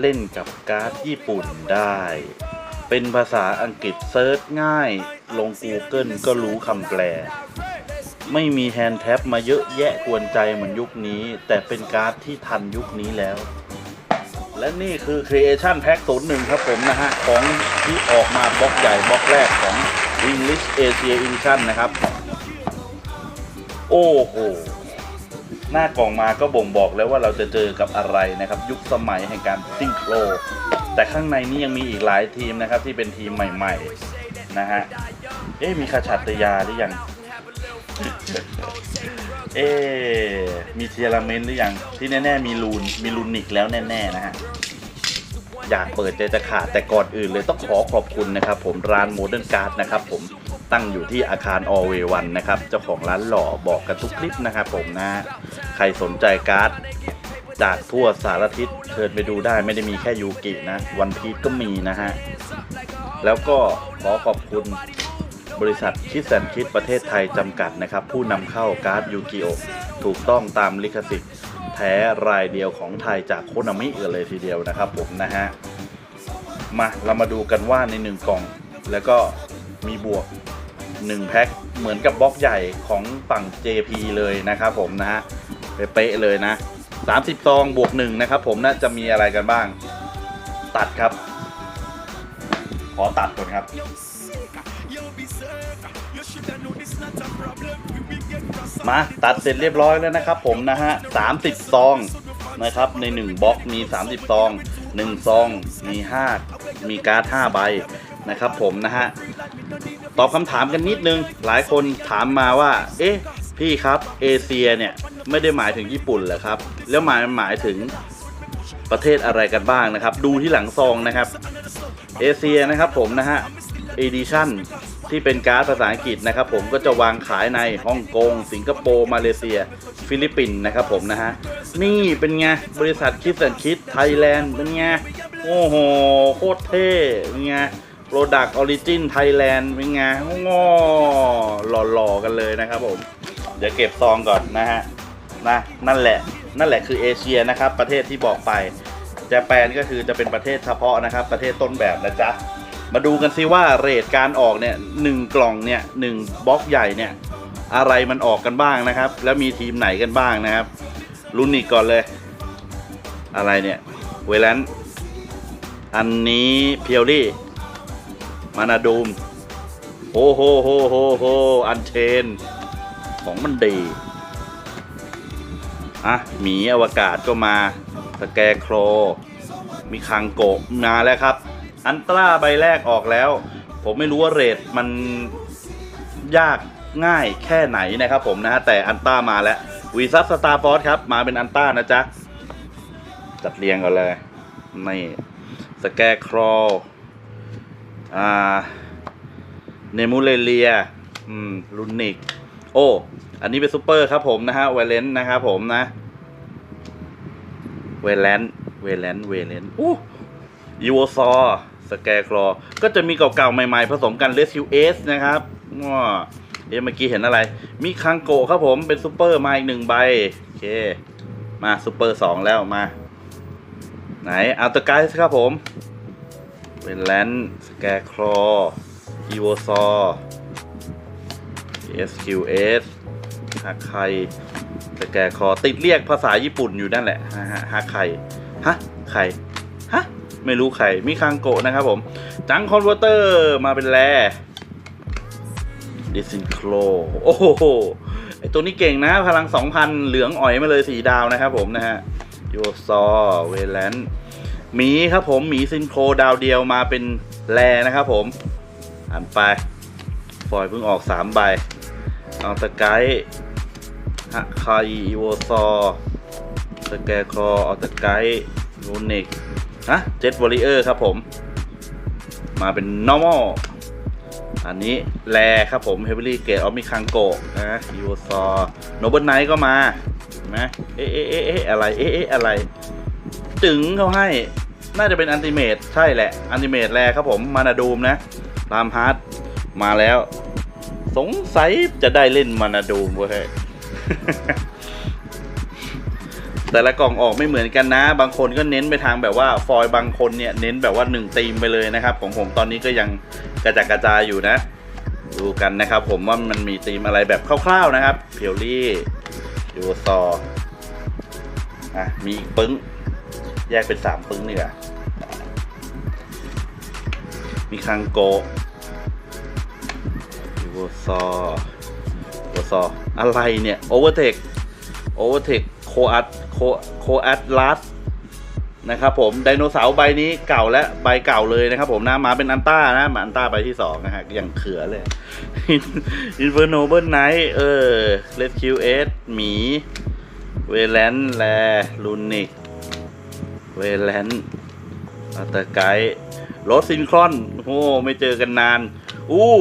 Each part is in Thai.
เล่นกับการ์ดญี่ปุ่นได้ เป็นภาษาอังกฤษเซิร์ชง่าย ลง Google ก็รู้คำแปล ไม่มีแฮนด์แท็บมาเยอะแยะกวนใจเหมือนยุคนี้ แต่เป็นการ์ดที่ทันยุคนี้แล้ว และนี่คือ Creation Pack 01 ครับผมนะฮะ ของที่ออกมาบล็อกใหญ่บล็อกแรกของ English Asia Edition นะครับ โอ้โห หน้ากล่องมาก็บ่งบอกแล้วว่าเราจะเจอกับอะไรนะครับ ยุคสมัยแห่งการซิงโครแต่ข้างในนี้ยังมีอีกหลายทีมนะครับ ที่เป็นทีมใหม่ๆนะฮะเอ๊มีคาชัตยาหรือยังเอ๊มีเทียราเมนหรือยังที่แน่ๆมีลูนมีลูนิกแล้วแน่ๆนะฮะอยากเปิดใจจะขาดแต่ก่อนอื่นเลยต้องขอขอบคุณนะครับผมร้านโมเดิร์นการ์ดนะครับผม ตั้งอยู่ที่อาคารอเววันนะครับ เจ้าของร้านหล่อบอกกันทุกคลิปนะครับผมนะ ใครสนใจการ์ดจากทั่วสารทิศเชิญไปดูได้ไม่ได้มีแค่ยูกินะ วันพี e ก็มีนะฮะ แล้วก็ขอขอบคุณบริษัทคิดแสนคิดประเทศไทยจำกัดนะครับ ผู้นำเข้าการ์ดยูกิโอถูกต้องตามลิขสิทธิ์แท้รายเดียวของไทยจากโคนามิเอเลยทีเดียวนะครับผมนะฮะ มาเรามาดูกันว่าในหนึ่งกล่อง แล้วก็มีบวก 1แพ็คเหมือนกับบล็อกใหญ่ของฝั่ง JP เลยนะครับผมนะฮะเป๊ะเลยนะ 30ซองบวก1นะครับผมนะจะมีอะไรกันบ้าง ตัดครับ ขอตัดก่อนครับ มาตัดเสร็จเรียบร้อยแล้วนะครับผมนะฮะ30ซองนะครับใน1บล็อกมี 30 ซอง 1 ซอง มี 5 มีการ์ด5ใบนะครับผมนะฮะ ตอบคำถามกันนิดนึง หลายคนถามมาว่า เอ๊ะ พี่ครับเอเชียเนี่ย ไม่ได้หมายถึงญี่ปุ่นเหรอครับ แล้วหมายหมายถึงประเทศอะไรกันบ้างนะครับ ดูที่หลังซองนะครับ เอเชียนะครับผมนะฮะเอดิชั่นที่เป็นการ์ดภาษาอังกฤษนะครับผมก็จะวางขายในฮ่องกง สิงคโปร์ มาเลเซีย ฟิลิปปินส์นะครับผมนะฮะ นี่เป็นไง บริษัทคิดแอนคิดไทยแลนด์เป็นไง โอ้โห โคตรเท่เป็นไง Product Origin Thailand เป็นไงง้อหล่อๆกันเลยนะครับผม เดี๋ยวเก็บซองก่อนนะฮะนะนั่นแหละนั่นแหละคือเอเชียนะครับ ประเทศที่บอกไปจแปนก็คือจะเป็นประเทศเฉพาะนะครับ ประเทศต้นแบบนะจ๊ะ มาดูกันซิว่าเรทการออกเนี่ยหนึ่งกล่องเนี่ยหนึ่งบล็อกใหญ่เนี่ยอะไรมันออกกันบ้างนะครับ แล้วมีทีมไหนกันบ้างนะครับรุนนี้ก่อนเลย อะไรเนี่ยเวลันอันนี้เพียวลี่ มานาดูมโฮโฮโฮโฮโฮอันเชน ของมันดี อะ หมีอวกาศก็มาสแกโคร มีคังโกะมาแล้วครับ อันตราใบแรกออกแล้ว ผมไม่รู้ว่าเรทมันยากง่ายแค่ไหนนะครับผมนะฮะ แต่อันต้ามาแล้ววีซัสสตาร์ฟอสครับ มาเป็นอันต้านะจ๊ะ จัดเรียงกันเลย นี่ สแกโครอาเนมูเลเลียอืมลุนิก โอ้ อันนี้เป็นซูเปอร์ครับผมนะฮะเวเลนนะครับผมนะ เวเลนเวเลนเวเลนอู้ยูโอซอสแกร์ครอก็จะมีเก่าๆ ใหม่ๆ ผสมกันเลสยูเอสนะครับว้าเดี๋ยวเมื่อกี้เห็นอะไร มีคังโกะครับผม เป็นซูเปอร์มาอีกหนึ่งใบ โอเค มาซูเปอร์สองแล้วมา ไหนอัลตไกส์ครับผม เป็นแลนสแกครออีโวซอ SQS ฮักไคสแกคอติดเรียกภาษาญี่ปุ่นอยู่นั่นแหละฮะฮะฮักไคฮะไคฮะ ไม่รู้ใครมีคังโกะนะครับผม จังคอนเวอร์เตอร์มาเป็นแรดิซินโครโอ้โหไอตัวนี้เก่งนะ พลัง 2,000 เหลืองอ่อยมาเลย4ดาวนะครับผมนะฮะโยซอเวแลน หมีครับผมหมีซินโครดาวเดียวมาเป็นแรนะครับผมอ่านไปฟอยเพิ่งออก3ใบเอาตะไกด์ฮะคายอีโวซอสแกครอเอาตไกด์ลูนิกฮะเจ็ตวอริเออร์ครับผม มาเป็น normal อันนี้แรครับผม heavily gate of มิคังโกะนะอีโวซอโนเบิลไนท์ก็มาเห็นไหมเอ๊ะเอ๊ะเอ๊ะเอ๊ะอะไร เอ๊ะเอ๊ะอะไร จึงเขาให้ น่าจะเป็นอันติเมตใช่แหละอันติเมตแรครับผมมานาดูมนะตามฮาร์ดมาแล้ว สงสัยจะได้เล่นมานาดูมเว้ยแต่ละกล่องออกไม่เหมือนกันนะ บางคนก็เน้นไปทางแบบว่าฟอยล์บางคนเนี่ยเน้นแบบว่าหนึ่งธีมไปเลยนะครับ ของผมตอนนี้ก็ยังกระจัดกระจายอยู่นะ ดูกันนะครับ ผมว่ามันมีธีมอะไรแบบคร่าวๆนะครับ เพียวลี่ยูซออะมีปึ้ง แยกเป็นสามปึ้งนี่แหละมีคังโกยูซอยูซออะไรเนี่ยโอเวอร์เทคโอเวอร์เทคโคอัตโคโคอัตลัสนะครับผมไดโนเสาร์ใบนี้เก่าและใบเก่าเลยนะครับผมนะมาเป็นอันต้านะมาอันต้าใบที่สองนะฮะอย่างเขือเลยอินเฟอร์โนเบิลไนท์เออเลสคิวเอสหมีเวแลนแลลูนิก เวแลนอัตไกด์รถซินครอน โอ้ไม่เจอกันนาน อู้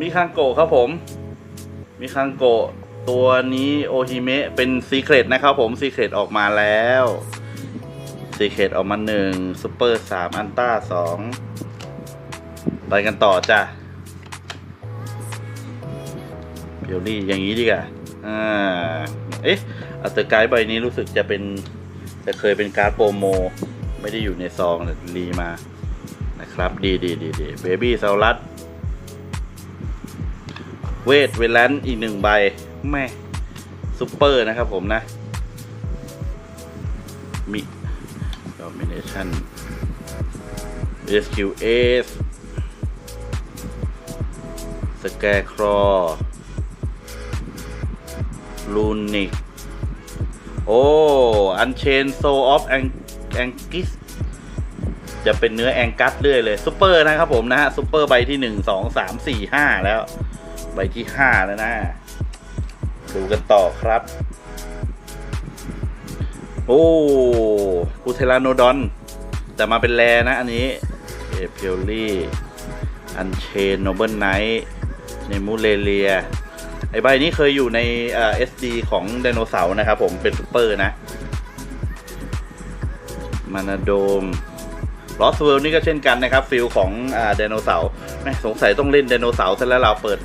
มีคังโกะครับผม มีคังโกะตัวนี้โอฮิเมะเป็นซีเครตนะครับผมซีเครตออกมาแล้วซีเครตออกมาหนึ่งซูเปอร์สามอันต้าสองไปกันต่อจ้ะเดี๋ยวนี่อย่างนี้ดีกว่าอ่า เอ๊ะอัลต์ไกด์ใบนี้รู้สึกจะเป็น จะเคยเป็นการ์ดโปรโม ไม่ได้อยู่ในซองแต่รีมานะครับ ดีดีดีดีเบบี้ซาลัสเวทเวลันอีกหนึ่งใบแม่ซูเปอร์นะครับผมนะมี domination SQS สแกร์ครอลูนิก โอ้อันเชนโซออฟแองกิสจะเป็นเนื้อแองกัสเรื่อยเลยซูเปอร์นะครับผมนะฮะซูเปอร์ใบที่หนึ่งสองสามสี่ห้าแล้ว ใบที่ห้าแล้วนะ ดูกันต่อครับ โอ้คูเทลาโนดอนแต่มาเป็นแรนะอันนี้เอเพียลี่อันเชนโนเบิลไนท์เนมูเลเลีย ไอใบนี้เคยอยู่ในเอ่อ SD ของไดโนเสาร์นะครับผมเป็นซูเปอร์นะ มานาโดมลอสเวิลนี่ก็เช่นกันนะครับฟิลของไดโนเสาร์แม่สงสัยต้องเล่นไดโนเสาร์ซะแล้วเราเปิด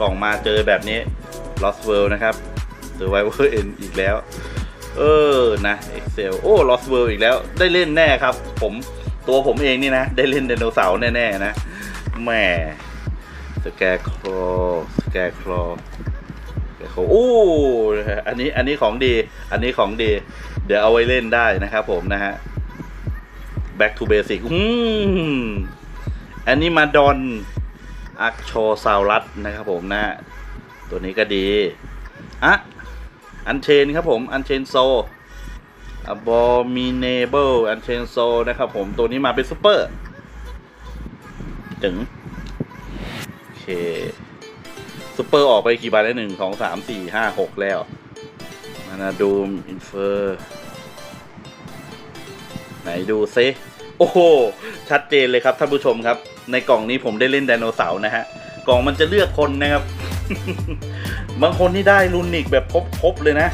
กล่องมาเจอแบบนี้ลอสเวิลนะครับหรือไวเวอร์เอ็นอีกแล้ว เออ นะ Excel โอ้ลอสเวิลอีกแล้ว ได้เล่นแน่ครับ ผม ตัวผมเองนี่นะ ได้เล่นไดโนเสาร์แน่ ๆ นะ แหม สแกร์ครอสแกร์ครอโอ้อันนี้อันนี้ของดี อันนี้ของดี เดี๋ยวเอาไว้เล่นได้นะครับผมนะฮะ back to basic อืมอันนี้มาดอนอักโชซาวรัสนะครับผมนะ ตัวนี้ก็ดีอะอันเชนครับผม อันเชนโซ abominable อันเชนโซนะครับผม ตัวนี้มาเป็นซูเปอร์ ถึง โอเคซูเปอร์ออกไปกี่ใบแล้วหนึ่งสองสามสี่ห้าหกแล้วมานาดูมอินเฟอร์ ไหนดูซิโอ้โห ชัดเจนเลยครับท่านผู้ชมครับ ในกล่องนี้ผมได้เล่นไดโนเสาร์นะฮะ กล่องมันจะเลือกคนนะครับ บางคนที่ได้ลูนิกแบบครบๆเลยนะ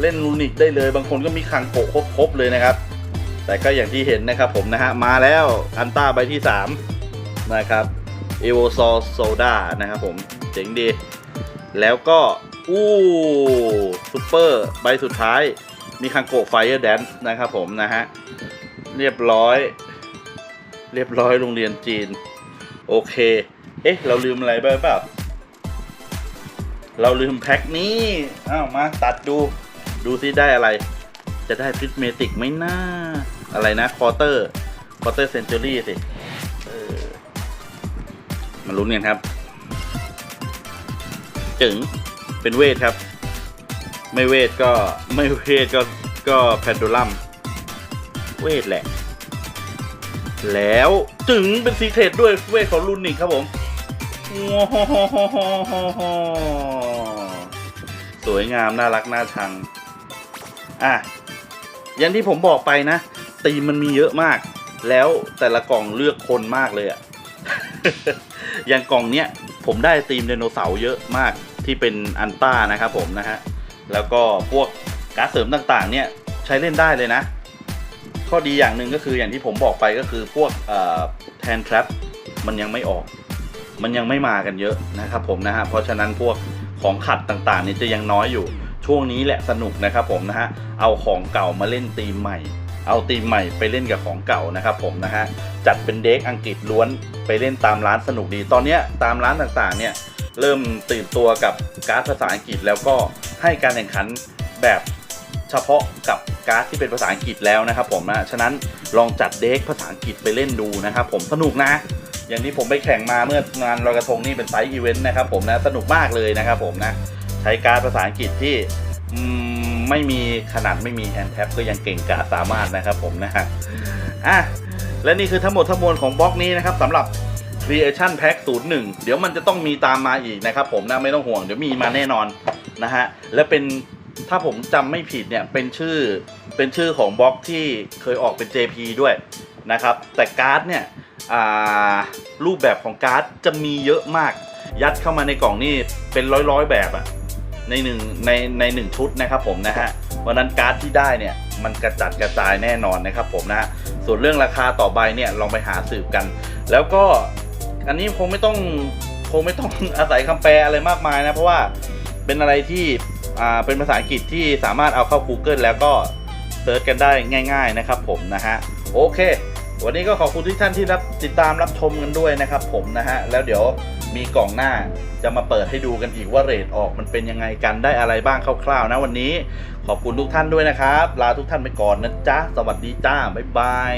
เล่นลูนิกได้เลย บางคนก็มีคังโกะครบๆเลยนะครับ แต่ก็อย่างที่เห็นนะครับผมนะฮะ มาแล้วอันต้าใบที่ 3 นะครับ เอโวซอโซดานะครับผมเจ๋งดี แล้วก็อู้ซูเปอร์ใบสุดท้ายมีคังโกไฟเออร์แดนซ์นะครับผมนะฮะ เรียบร้อย เรียบร้อยโรงเรียนจีน โอเค เอ๊ะ เราลืมอะไรไปเปล่า เราลืมแพ็คนี้ อ้าว มาตัดดู ดูซิได้อะไร จะได้พิสเมติกไหมนะอะไรนะ คอเตอร์ คอเตอร์เซนจูรี่สิ มาลุ้นกันครับจึงเป็นเวทครับ ไม่เวทก็ไม่เวทก็ก็แพนดูลัมเวทแหละ แล้วจึงเป็นซีเครตด้วยเวทของลุนนิกครับผมว้าวสวยงาม น่ารัก น่าชัง อะอย่างที่ผมบอกไปนะ ตีมมันมีเยอะมาก แล้วแต่ละกล่องเลือกคนมากเลยอะ อย่างกล่องเนี้ยผมได้ตีมไดโนเสาร์เยอะมากที่เป็นอันต้านะครับผมนะฮะแล้วก็พวกการดเสริมต่างๆเนี่ยใช้เล่นได้เลยนะ ข้อดีอย่างหนึ่งก็คืออย่างที่ผมบอกไปก็คือพวกแทนทรัพมันยังไม่ออก มันยังไม่มากันเยอะนะครับผมนะฮะเพราะฉะนั้นพวกของขัดต่างๆเนี่ยจะยังน้อยอยู่ช่วงนี้แหละสนุกนะครับผมนะฮะเอาของเก่ามาเล่นธีมใหม่ เอาธีมใหม่ไปเล่นกับของเก่านะครับผมนะฮะจัดเป็นเด็กอังกฤษล้วนไปเล่นตามร้านสนุกดี ตอนนี้ตามร้านต่างๆเนี่ยเริ่มตื่นตัวกับการ์ดภาษาอังกฤษแล้วก็ให้การแข่งขันแบบเฉพาะกับการ์ดที่เป็นภาษาอังกฤษแล้วนะครับผมนะฉะนั้นลองจัดเด็กภาษาอังกฤษไปเล่นดูนะครับผมสนุกนะอย่างที่ผมไปแข่งมาเมื่องานลอยกระทงนี่เป็นไซส์อีเวนต์นะครับผมนะสนุกมากเลยนะครับผมนะใช้การ์ดภาษาอังกฤษที่อืม ไม่มีขนาดไม่มีแฮนแท็บก็ยังเก่งกาสามารถนะครับผมนะฮะอะและนี่คือทั้งหมดทั้งมวลของบล็อกนี้นะครับสำหรับ Creation Pack 01 เดี๋ยวมันจะต้องมีตามมาอีกนะครับผมนะไม่ต้องห่วงเดี๋ยวมีมาแน่นอนนะฮะและเป็นถ้าผมจำไม่ผิดเนี่ยเป็นชื่อเป็นชื่อของบล็อกที่เคยออกเป็น JP ด้วยนะครับแต่การ์ดเนี่ยอ่ารูปแบบของการ์ดจะมีเยอะมาก ยัดเข้ามาในกล่องนี่เป็นร้อยร้อยๆแบบอะ ในหนึ่งในในหนึ่งชุดนะครับผมนะฮะวันนั้นการ์ดที่ได้เนี่ยมันกระจัดกระจายแน่นอนนะครับผมนะฮะส่วนเรื่องราคาต่อใบเนี่ยลองไปหาสืบกัน แล้วก็อันนี้คงไม่ต้องคงไม่ต้องอาศัยคำแปลอะไรมากมายนะ เพราะว่าเป็นอะไรที่อ่าเป็นภาษาอังกฤษที่สามารถเอาเข้า Google แล้วก็เซิร์ชกันได้ง่าย ๆนะครับผมนะฮะโอเค วันนี้ก็ขอบคุณทุกท่านที่รับติดตามรับชมกันด้วยนะครับผมนะฮะแล้วเดี๋ยว มีกล่องหน้าจะมาเปิดให้ดูกันอีกว่าเรทออกมันเป็นยังไงกันได้อะไรบ้างคร่าวๆนะวันนี้ขอบคุณทุกท่านด้วยนะครับ ลาทุกท่านไปก่อนนะจ๊ะ สวัสดีจ้า บ๊ายบาย